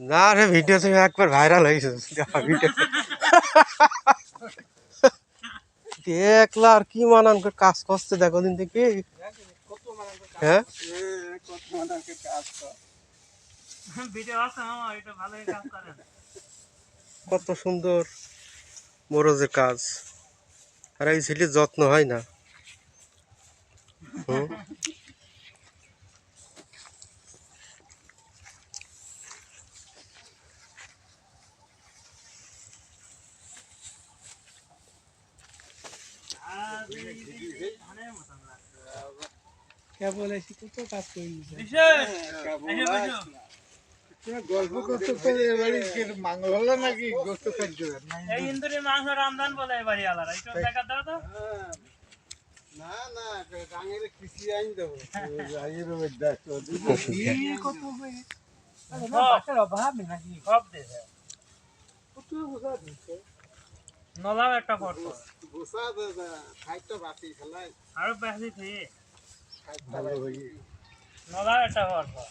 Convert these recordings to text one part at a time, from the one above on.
না রে ভিডিও তুমি একবার ভাইরাল হয়েছে ভিডিও দেখলা আর কি মানান কাজ করছে দেখো দিন থেকে। হ্যাঁ? কত সুন্দর মরজের কাজ। আর এই ছেলের যত্ন হয় না। হুম আর এই ধানের মতন লাগছে। কেবল এসে কত কাজ করে। গল্প করতে করে এবারে কি মাংস হলো নাকি গোস্ত খাদ্য এই ইন্দুরি মাংস রামদান বলে আলাদা একটু দেখা দাও তো। না না গাঙের কৃষি আইন দেবো রাগের দেখো কত হবে সব। বাসার অভাব নাকি? সব দেশে কত বোঝা দিচ্ছে নলাও একটা পড়তো গোসা খাইতে বাতি খেলাই আরও বেশি থেকে ভালো হয়ে নলাও একটা পড়তো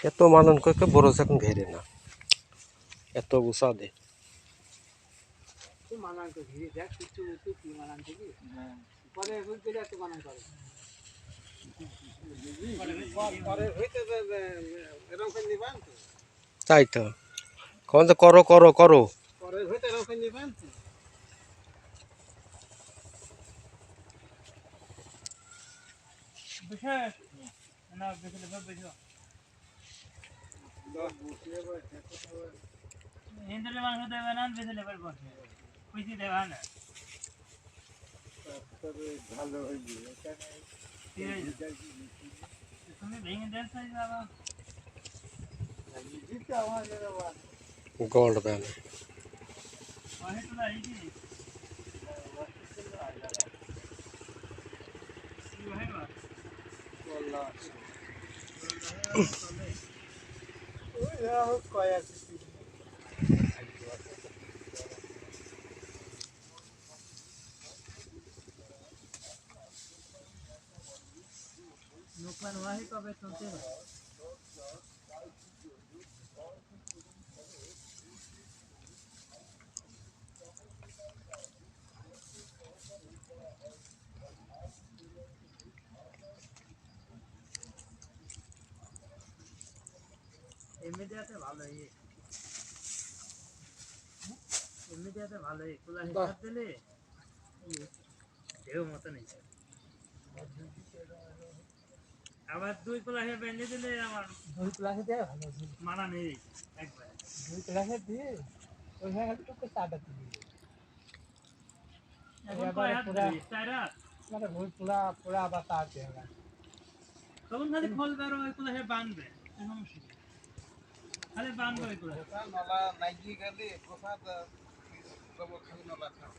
এত মানন করে কেউ বড় এখন ঘেরে না। এত গুছা দে। তুই মানান করে ঘিরে দেখ কিছু কি মানান থেকে পরে বুঝতে এত মানান করে। পরে হইতে এরকম করে। নিবান তো তাই তো। কখন যে করো করো করো। তো ইন্দুরি মাংস দেবে না বেশি লেবার বসে কুচি দেবে না ভালো হইবে তুমি ভেঙে সাইজ বাবা। জিতে আমার গোল্ড দেন ওহে তো না এই কি এমনিতে ভালোই এমনিতে ভালোই খোলা হিসাব দিলে ঢেউ মতো নেই আবার দুই কোলা হিসাব বেঁধে দিলে আমার দুই ক্লাসে দেয় ভালো আছে মানা নেই একবার দুই ক্লাসে দিয়ে ওই হ্যাঁ একটু চাটা দিবি এখন এবারে কয় হাত পুরা- দিবি? চার হাত? মানে ভুল পুরা পুরা আবার তার দিয়ে হবে তখন খালি খোল বেরো ওই কোলা হিসাব বাঁধবে সমস্যা নেই। খালি বাঁধবে করে গোসা নলা নাইজি গেলে প্রসাদ খালি নলা খাও।